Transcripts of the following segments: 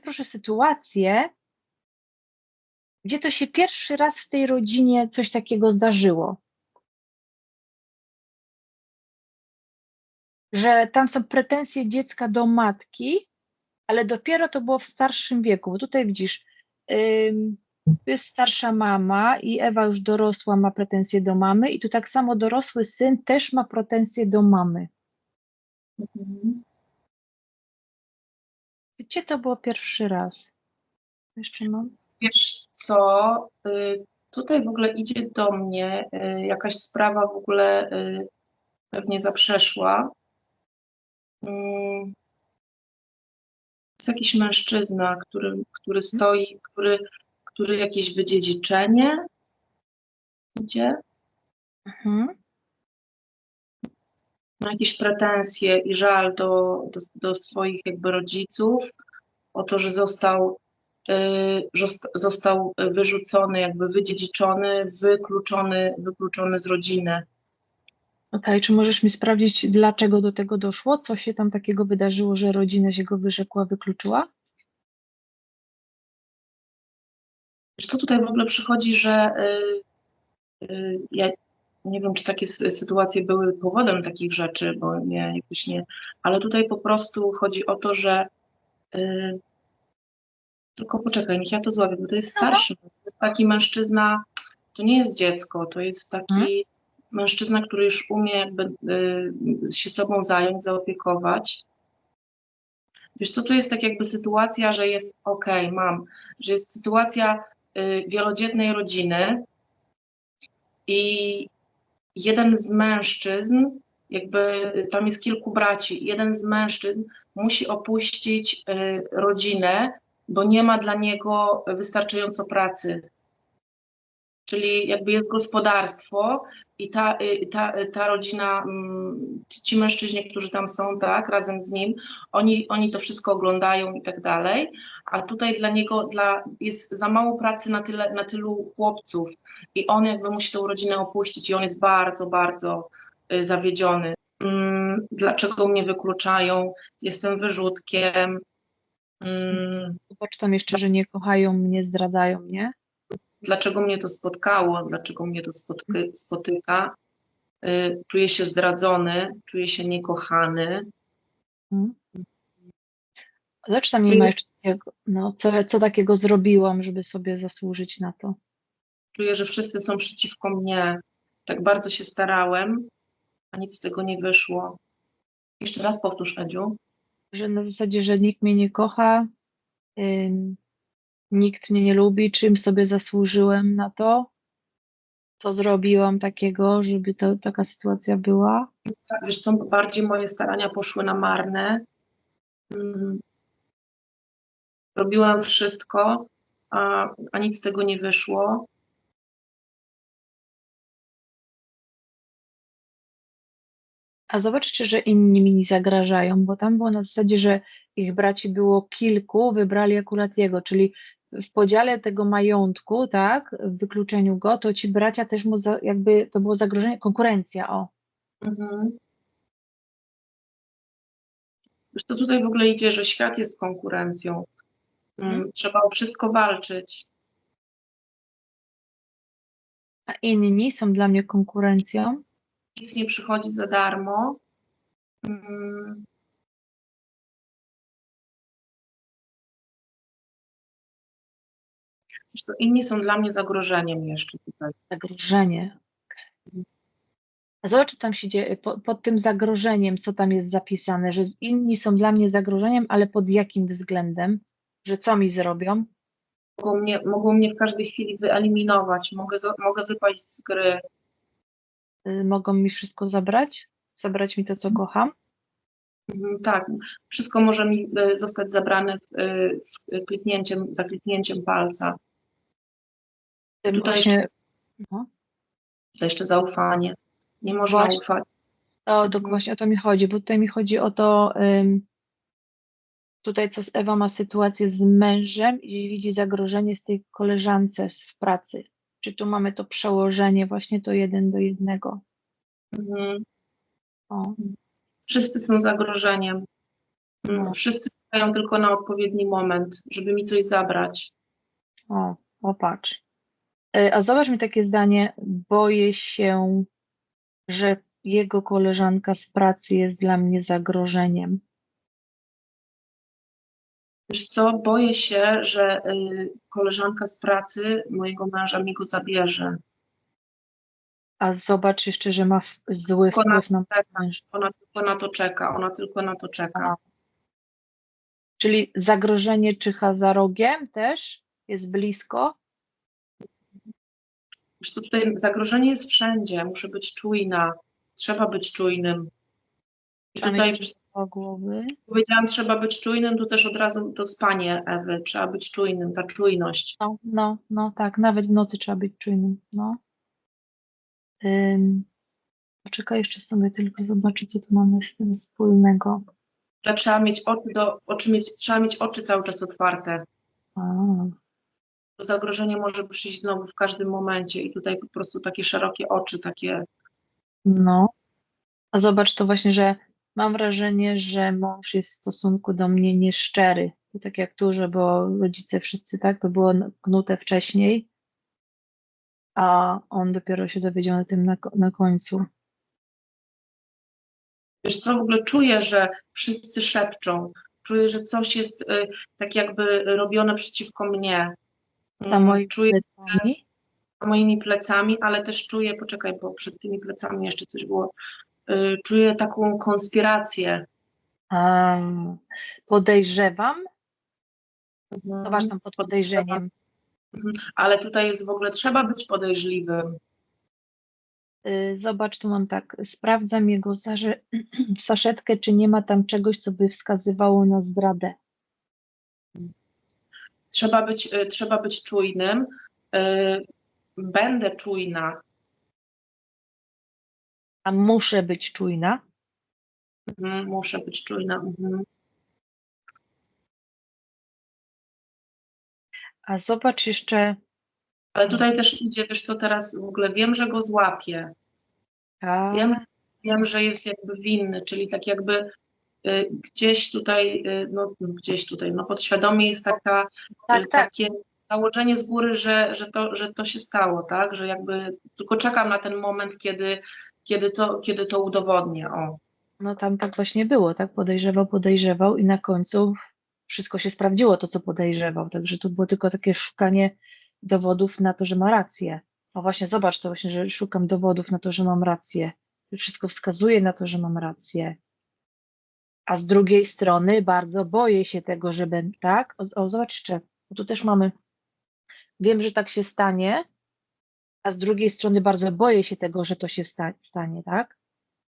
proszę sytuację, gdzie to się pierwszy raz w tej rodzinie coś takiego zdarzyło. Że tam są pretensje dziecka do matki, ale dopiero to było w starszym wieku. Bo tutaj widzisz, jest starsza mama i Ewa już dorosła ma pretensje do mamy i tu tak samo dorosły syn też ma pretensje do mamy. Mhm. Gdzie to było pierwszy raz? Jeszcze mam. Wiesz co, y, tutaj w ogóle idzie do mnie y, jakaś sprawa w ogóle y, pewnie zaprzeszła. Mm. Jest jakiś mężczyzna, który, który stoi, który, który jakieś wydziedziczenie idzie, Mhm. ma jakieś pretensje i żal do, do, do swoich jakby rodziców o to, że został, y, zosta- został wyrzucony, jakby wydziedziczony, wykluczony, wykluczony z rodziny. Okej, czy możesz mi sprawdzić, dlaczego do tego doszło? Co się tam takiego wydarzyło, że rodzina się go wyrzekła, wykluczyła? Wiesz co tutaj w ogóle przychodzi, że y, y, ja nie wiem, czy takie sy- sytuacje były powodem takich rzeczy, bo nie, jakoś nie, ale tutaj po prostu chodzi o to, że y, tylko poczekaj, niech ja to złapię, bo to jest Dobra. starszy, taki mężczyzna, to nie jest dziecko, to jest taki Mhm. mężczyzna, który już umie jakby y, się sobą zająć, zaopiekować. Wiesz co, tu jest tak jakby sytuacja, że jest okej, mam, że jest sytuacja y, wielodzietnej rodziny i jeden z mężczyzn, jakby tam jest kilku braci, jeden z mężczyzn musi opuścić y, rodzinę, bo nie ma dla niego wystarczająco pracy. Czyli jakby jest gospodarstwo i ta, y, ta, y, ta rodzina, mm, ci mężczyźni, którzy tam są, tak, razem z nim, oni, oni to wszystko oglądają i tak dalej, a tutaj dla niego dla, jest za mało pracy na, tyle, na tylu chłopców i on jakby musi tą rodzinę opuścić i on jest bardzo, bardzo zawiedziony. Dlaczego mnie wykluczają? Jestem wyrzutkiem. Mm, Zobacz tam jeszcze, że nie kochają mnie, zdradzają mnie. dlaczego mnie to spotkało, dlaczego mnie to spotyka. Y, Czuję się zdradzony, czuję się niekochany. Mhm. Zobacz tam nie ma jeszcze takiego, no, co, co takiego zrobiłam, żeby sobie zasłużyć na to. Czuję, że wszyscy są przeciwko mnie. Tak bardzo się starałem, a nic z tego nie wyszło. Jeszcze raz powtórz, Edziu. Że na zasadzie, że nikt mnie nie kocha, ym, nikt mnie nie lubi, czym sobie zasłużyłem na to, co zrobiłam takiego, żeby to, taka sytuacja była. Tak, Wiesz co, bardziej moje starania poszły na marne. Mm. Robiłam wszystko, a, a nic z tego nie wyszło. A zobaczcie, że inni mi nie zagrażają, bo tam było na zasadzie, że ich braci było kilku, wybrali akurat jego, czyli w podziale tego majątku, tak, w wykluczeniu go, to ci bracia też mu za, jakby to było zagrożenie, konkurencja, o. Mhm. Wiesz co, tutaj w ogóle idzie, że świat jest konkurencją. Mm, Mhm. Trzeba o wszystko walczyć. A inni są dla mnie konkurencją. Nic nie przychodzi za darmo. Mm. Co, inni są dla mnie zagrożeniem jeszcze tutaj. Zagrożenie. Zobacz, co tam się dzieje, po, pod tym zagrożeniem, co tam jest zapisane, że inni są dla mnie zagrożeniem, ale pod jakim względem? Że co mi zrobią? Mogą mnie, mogą mnie w każdej chwili wyeliminować, mogę, mogę wypaść z gry. Y, Mogą mi wszystko zabrać? Zabrać mi to, co kocham? Mhm, Tak, wszystko może mi e, zostać zabrane w, e, w kliknięciem, za kliknięciem palca. Tym Tutaj właśnie, no. To jeszcze zaufanie. Nie można Właśnie. ufać. O, to Mhm. właśnie o to mi chodzi, bo tutaj mi chodzi o to, tutaj co z Ewa ma sytuację z mężem i widzi zagrożenie z tej koleżance w pracy. Czy tu mamy to przełożenie właśnie to jeden do jednego? Mhm. O, Wszyscy są zagrożeniem. Mm, No. Wszyscy czekają tylko na odpowiedni moment, żeby mi coś zabrać. O, o patrz. E, A zobacz mi takie zdanie, boję się, że jego koleżanka z pracy jest dla mnie zagrożeniem. Wiesz co, boję się, że y, koleżanka z pracy mojego męża mi go zabierze. A zobacz jeszcze, że ma w- zły Tylko na- wpływ na męża. Ona tylko na to czeka, ona tylko na to czeka. Czyli zagrożenie czyha za rogiem też? Jest blisko? Wiesz co, tutaj zagrożenie jest wszędzie, muszę być czujna, trzeba być czujnym. I tutaj wiesz, głowy. powiedziałam, trzeba być czujnym, tu też od razu to spanie Ewy, trzeba być czujnym, ta czujność. No, no, no tak, nawet w nocy trzeba być czujnym. No. Ym, poczekaj jeszcze sobie tylko zobaczę, co tu mamy z tym wspólnego. Że trzeba mieć oczy, do, oczy mieć, trzeba mieć oczy cały czas otwarte. A, To zagrożenie może przyjść znowu w każdym momencie i tutaj po prostu takie szerokie oczy, takie no. A zobacz to właśnie, że mam wrażenie, że mąż jest w stosunku do mnie nieszczery. To tak jak tu, że bo rodzice wszyscy tak, to było knute wcześniej, a on dopiero się dowiedział o tym na, na końcu. Wiesz co, w ogóle czuję, że wszyscy szepczą. Czuję, że coś jest y, tak jakby robione przeciwko mnie. Za Mm, moimi Czuję plecami. za moimi plecami, ale też czuję, poczekaj, bo przed tymi plecami jeszcze coś było. Y, Czuję taką konspirację. A, podejrzewam, Mhm. zobacz tam pod podejrzeniem. Ale tutaj jest w ogóle, trzeba być podejrzliwym. Y, Zobacz, tu mam tak. Sprawdzam jego saszetkę, czy nie ma tam czegoś, co by wskazywało na zdradę. Trzeba być, y, trzeba być czujnym. Będę czujna. A muszę być czujna. Mhm, Muszę być czujna. Mhm. A zobacz jeszcze. Ale tutaj też idzie, wiesz co, teraz w ogóle wiem, że go złapię. A, Wiem, wiem, że jest jakby winny, czyli tak jakby y, gdzieś tutaj, y, no gdzieś tutaj, no podświadomie jest taka, y, tak, tak. takie założenie z góry, że, że, to, że to się stało, tak, że jakby tylko czekam na ten moment, kiedy, kiedy, to, kiedy to udowodnię, o. No tam tak właśnie było, tak? Podejrzewał, podejrzewał i na końcu wszystko się sprawdziło, to co podejrzewał. Także tu było tylko takie szukanie dowodów na to, że ma rację. O właśnie, zobacz to właśnie, że szukam dowodów na to, że mam rację. Wszystko wskazuje na to, że mam rację. A z drugiej strony bardzo boję się tego, że będę, tak? O, o zobacz jeszcze, tu też mamy, wiem, że tak się stanie, a z drugiej strony bardzo boję się tego, że to się sta stanie, tak?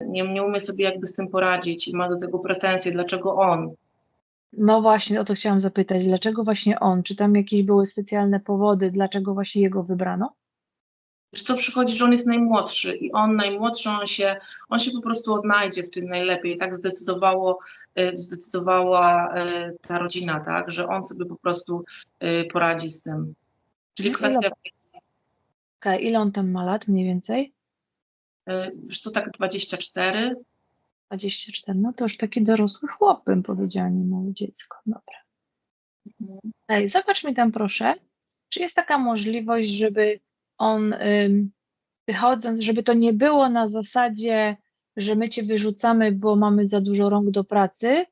Nie, nie umie sobie jakby z tym poradzić i ma do tego pretensje, dlaczego on. No właśnie, o to chciałam zapytać. Dlaczego właśnie on? Czy tam jakieś były specjalne powody, dlaczego właśnie jego wybrano? Wiesz co, przychodzi, że on jest najmłodszy i on najmłodszy, on się, on się po prostu odnajdzie w tym najlepiej. Tak zdecydowało, y, zdecydowała y, ta rodzina, tak, że on sobie po prostu y, poradzi z tym. Czyli Ile- kwestia, Okej, ile on tam ma lat mniej więcej? y, wiesz co, tak 24, 24. No to już taki dorosły chłop, bym powiedziała, nie małe dziecko. Dobra. Ej, zobacz mi tam proszę, czy jest taka możliwość, żeby on wychodząc, żeby to nie było na zasadzie, że my cię wyrzucamy, bo mamy za dużo rąk do pracy,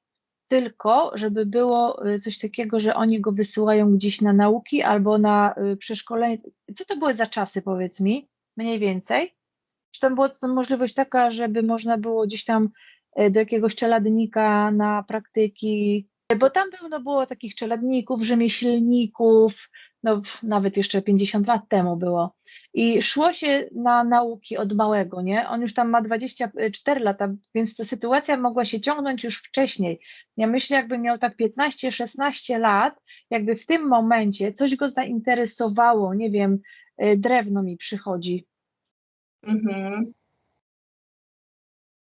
tylko żeby było y, coś takiego, że oni go wysyłają gdzieś na nauki albo na y, przeszkolenie. Co to były za czasy, powiedz mi, mniej więcej? Czy tam była możliwość taka, żeby można było gdzieś tam y, do jakiegoś czeladnika na praktyki, bo tam pełno było takich czeladników, rzemieślników, no nawet jeszcze 50 lat temu było. I szło się na nauki od małego, nie? On już tam ma 24 lata, więc ta sytuacja mogła się ciągnąć już wcześniej. Ja myślę, jakby miał tak 15-16 lat, jakby w tym momencie coś go zainteresowało, nie wiem, y, drewno mi przychodzi, mhm.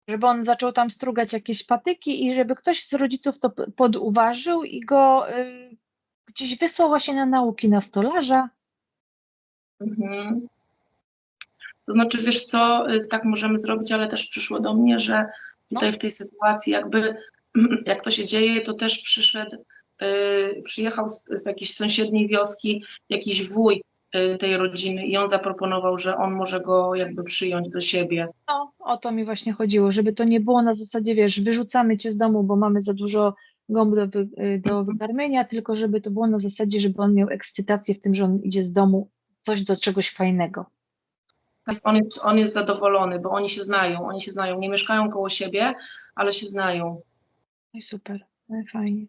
żeby on zaczął tam strugać jakieś patyki i żeby ktoś z rodziców to poduważył i go y, gdzieś wysłał właśnie na nauki na stolarza. Mhm. To znaczy, wiesz co, y, tak możemy zrobić, ale też przyszło do mnie, że tutaj w tej sytuacji jakby jak to się dzieje, to też przyszedł, y, przyjechał z, z jakiejś sąsiedniej wioski jakiś wuj y, tej rodziny i on zaproponował, że on może go jakby przyjąć do siebie. No, o to mi właśnie chodziło, żeby to nie było na zasadzie, wiesz, wyrzucamy cię z domu, bo mamy za dużo gąb do, wy, y, do wykarmienia, tylko żeby to było na zasadzie, żeby on miał ekscytację w tym, że on idzie z domu coś do czegoś fajnego. On jest, on jest zadowolony, bo oni się znają, oni się znają, nie mieszkają koło siebie, ale się znają. No i super, no i fajnie.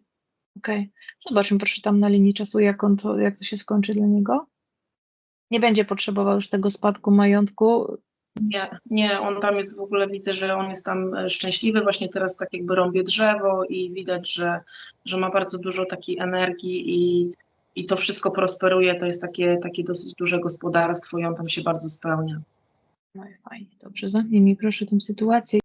Okej. Zobaczmy proszę tam na linii czasu, jak, on to, jak to się skończy dla niego. Nie będzie potrzebował już tego spadku majątku. Nie, nie, on tam jest w ogóle, widzę, że on jest tam e, szczęśliwy, właśnie teraz tak jakby rąbie drzewo i widać, że, że ma bardzo dużo takiej energii i, i to wszystko prosperuje, to jest takie, takie dosyć duże gospodarstwo i on tam się bardzo spełnia. No i fajnie, dobrze. Zamknij mi proszę tę sytuację.